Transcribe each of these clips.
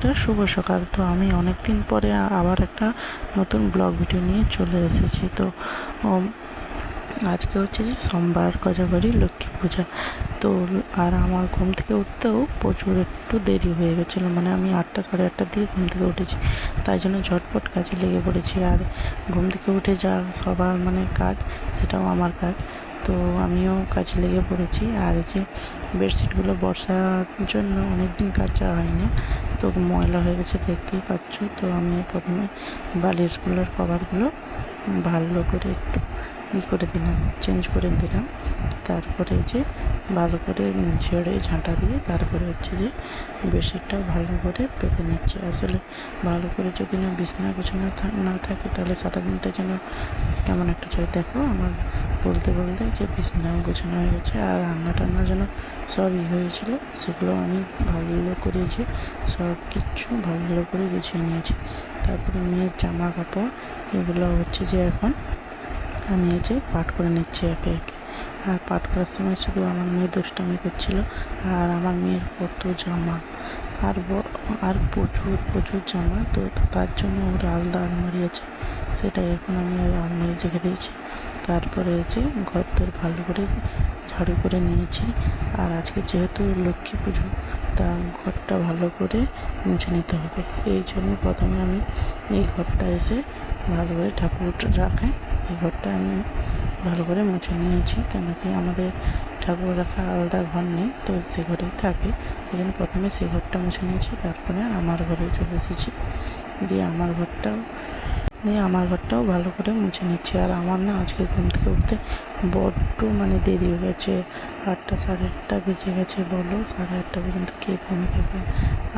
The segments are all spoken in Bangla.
বন্ধুরা শুভ সকাল। তো আমি অনেক দিন পরে আবার একটা নতুন ব্লগ ভিডিও নিয়ে চলে এসেছি। তো আজকে হচ্ছে যে সোমবার কজাবাড়ি লক্ষ্মী পূজা। তো, আর আমার ঘুম থেকে উঠতেও প্রচুর একটু দেরি হয়ে গেছিল। মানে আমি আটটা, সাড়ে আটটা দিয়ে ঘুম থেকে উঠেছি। তাই জন্য ঝটপট কাজে লেগে পড়েছি। আর ঘুম থেকে উঠে যা সবার মানে কাজ, সেটাও আমার কাজ। তো আমিও কাজে লেগে পড়েছি। আর এই যে বেডশিটগুলো বর্ষার জন্য অনেক দিন কাচা হয় না তো ময়লা হয়ে গেছে, দেখতেই পাচ্ছ। তো আমি প্রথমে বালিশগুলোর কভারগুলো ভালো করে একটু ই করে দিলাম, চেঞ্জ করে দিলাম। তারপরে যে ভালো করে ঝেড়ে ঝাঁটা দিয়ে তারপরে হচ্ছে যে বেডশিটটা ভালো করে পেতে নিচ্ছে। আসলে ভালো করে যদি না বিছানা গোছানো না থাকে তাহলে সারা দিনটা যেন কেমন একটা চাই দেখো আমার বলতে বলতে যে বিছানা গোছানো হয়ে গেছে আর রান্না টান্না যেন সব ই হয়েছিল, সেগুলো আমি ভালো করেছি, সব কিছু ভালো করে গুছিয়ে নিয়েছি। তারপরে মেয়ের জামা কাপড় এগুলো হচ্ছে যে এখন আমি যে পাট করে নিচ্ছি একে একে। আর পাট করার সময় শুধু আমার মেয়ে দুষ্টামি করছিল আর আমার মেয়ের কত জামা। আর আর প্রচুর প্রচুর জামা, তো তার জন্য ওর আলাদা আলমারি আছে, সেটাই এখন আমি আলমারি রেখে দিয়েছি। তারপরে যে ঘর তোর ভালো করে ঝাড়ু করে নিয়েছি। আর আজকে যেহেতু লক্ষ্মী পুজো, তা ঘরটা ভালো করে মুছে নিতে হবে। এই জন্য প্রথমে আমি এই ঘরটা এসে ভালো করে ঠাকুর রাখে, এই ঘরটা আমি ভালো করে মুছে নিয়েছি। কেন কি আমাদের ঠাকুর রাখা আলাদা ঘর নেই, তো সে ঘরেই থাকে। এই জন্য প্রথমে সে ঘরটা মুছে নিয়েছি, তারপরে আমার ঘরে চলে এসেছি। দিয়ে আমার ঘরটাও দিয়ে আমার ঘরটাও ভালো করে মুছে নিচ্ছি। আর আমার না আজকে ঘুম থেকে উঠতে বড্ড মানে দেরি হয়ে গেছে। আটটা সাড়ে আটটা বেজে গেছে, বলো সাড়ে আটটা পর্যন্ত কে ঘুমিয়ে থাকবে?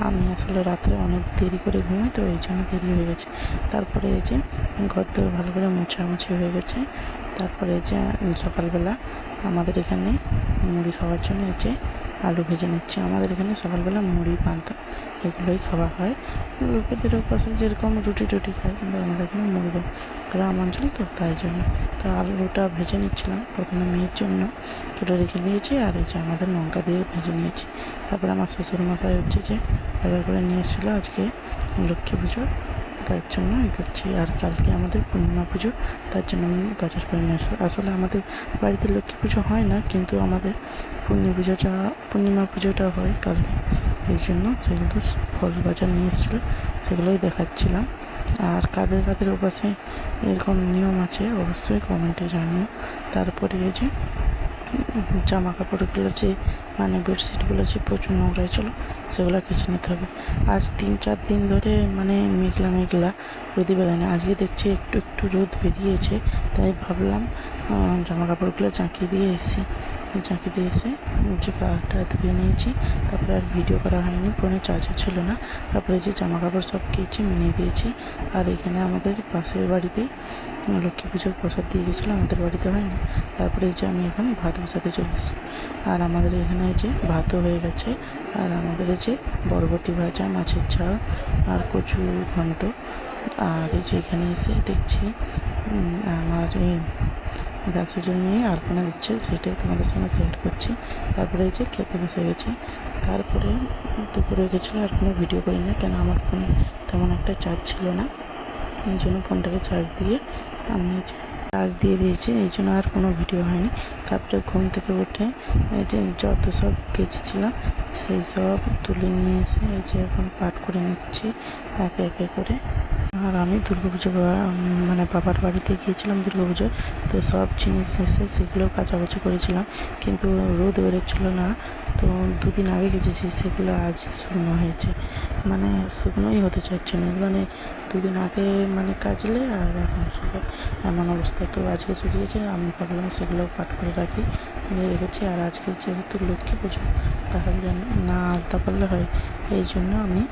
আমি আসলে রাত্রে অনেক দেরি করে ঘুমাই, তো এই জন্য দেরি হয়ে গেছে। তারপরে এই যে ঘর তো ভালো করে মোছামুছি হয়ে গেছে। তারপরে এই যে সকালবেলা আমাদের এখানে মুড়ি খাওয়ার জন্য এই যে আলু ভেজে নিচ্ছে। আমাদের এখানে সকালবেলা মুড়ি, পান্তা এগুলোই খাওয়া হয়। লোকেদের পাশে যেরকম রুটি টুটি খায়, কিন্তু আমাদের এখানে মুড়ি গ্রাম অঞ্চল তো তাই জন্য। তো আলুটা ভেজে নিচ্ছিলাম প্রথমে মেয়ের জন্য। তুলে রেখে দিয়েছি আর এই যে আমাদের লঙ্কা দিয়ে ভেজে নিয়েছি। তারপরে আমার শ্বশুর মশাই হচ্ছে যে, বাজার করে নিয়ে এসেছিল আজকে লক্ষ্মী পুজো তার জন্য এই করছি। আর কালকে আমাদের পূর্ণিমা পুজো, তার জন্য আমি বাজার করে নিয়ে আসব আসলে আমাদের বাড়িতে লক্ষ্মী পুজো হয় না, কিন্তু আমাদের পূর্ণিমা পুজোটা পূর্ণিমা পুজোটা হয় কালকে। এই জন্য সেগুলো ফল বাজার নিয়ে এসেছিল, সেগুলোই দেখাচ্ছিলাম। আর কাদের কাদের ওপাশে এরকম নিয়ম আছে, অবশ্যই কমেন্টে জানিও। তারপরে এই যে, জামা কাপড়গুলো যে মানে বেডশিটগুলো যে প্রচুর নোংরা ছিল, সেগুলো কেচে নিতে হবে। আজ তিন চার দিন ধরে মানে মেঘলা মেঘলা রোদি বেলায় না আজকে দেখছি একটু একটু রোদ বেরিয়েছে, তাই ভাবলাম জামা কাপড়গুলো চাঁকিয়ে দিয়ে এসে। চাঁকিয়ে দিয়ে এসে যে গাটা ধুয়ে নিয়েছি। তারপরে আর ভিডিও করা হয়নি, ফোনে চার্জার ছিল না। তারপরে যে জামা কাপড় সব কেচে মিনিয়ে দিয়েছি। আর এখানে আমাদের পাশের বাড়িতেই লক্ষ্মী পুজোর প্রসাদ দিয়ে গেছিল, আমাদের বাড়িতে হয়নি। তারপরে এই যে আমি এখন ভাত বসাতে চলে এসেছি। আর আমাদের এখানে যে ভাতও হয়ে গেছে। আর আমাদের যে বরবটি ভাজা, মাছের ঝাল আর কচু ঘন্ট। আর এই যে এখানে এসে দেখছি আমার এই নিয়ে আলপনা দিচ্ছে, সেটাই তোমাদের সঙ্গে শেয়ার করছি। তারপরে এই যে খেতে বসে গেছি। তারপরে দুপুরে গেছিল আর কোনো ভিডিও করি না কেন আমার ফোনে তেমন একটা চার্জ ছিল না। এই জন্য ফোনটাকে চার্জ দিয়ে আমি চার্জ দিয়ে দিয়েছি, এই জন্য আর কোনো ভিডিও হয়নি। তারপরে ঘুম থেকে উঠে এই যে যত সব কেচেছিলাম সেই সব তুলে নিয়ে এসে এই যে এখন পাঠ করে নিচ্ছি, একে একে করে। আর আমি দুর্গাপুজো মানে বাবার বাড়িতে গিয়েছিলাম দুর্গাপুজোয় তো সব জিনিস এসে সেগুলো কাচাকুচি করেছিলাম, কিন্তু রোদ বেরোচ্ছিল না, তো দুদিন আগে গেছেছি সেগুলো আজ শুকনো হয়েছে। মানে শুকনোই হতে চাইছে না মানে দুদিন আগে মানে কাজলে আর এখন এমন অবস্থা। তো আজকে শুকিয়েছে, আমি ভাবলাম সেগুলো পাট করে রাখি, নিয়ে রেখেছি, আর আজকে যেহেতু লক্ষ্মী পুজো, তাহলে না আলতা পারলে হয়, এই জন্য আমি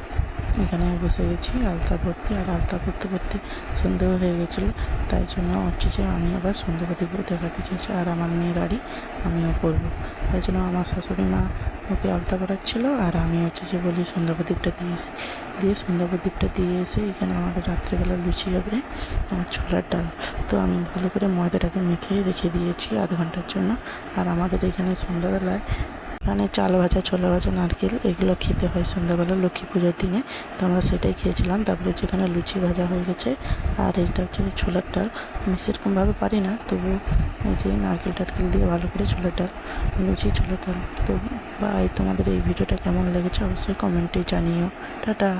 এখানে বসে গেছি, আলতা পরতে আর আলতা পরতে পরতে সন্ধে হয়ে গেছিল। তাই জন্য হচ্ছে যে আমি আবার সন্ধ্যাবাতি দেখাতে চেয়েছি আর আমার মেয়ের বাড়ি আমিও পরবো তাই জন্য আমার শাশুড়ি মা ওকে আলতা পরাচ্ছিল আর আমি হচ্ছে যে বলি সন্ধ্যা প্রদীপটা দিয়ে এসে, দিয়ে সন্ধ্যা প্রদীপটা দিয়ে এসে এখানে আমাদের রাত্রেবেলা লুচি হবে আমার ছোলার ডাল। তো আমি ভালো করে ময়দাটাকে মেখে রেখে দিয়েছি আধ ঘণ্টার জন্য। আর আমাদের এখানে সন্ধ্যাবেলায় এখানে চাল ভাজা, ছোলা ভাজা, নারকেল, এগুলো খেতে হয় সন্ধ্যাবেলা, লক্ষ্মী পুজোর দিনে। তো আমরা সেটাই খেয়েছিলাম। তারপরে যেখানে লুচি ভাজা হয়ে গেছে, আর এটা হচ্ছে ছোলার ডাল। আমি সেরকমভাবে পারি না, তবু এই যে নারকেল টারকেল দিয়ে ভালো করে ছোলার ডাল, লুচি ছোলার ডাল, তো বাই তোমাদের এই ভিডিওটা কেমন লেগেছে অবশ্যই কমেন্টে জানিও। টাটা!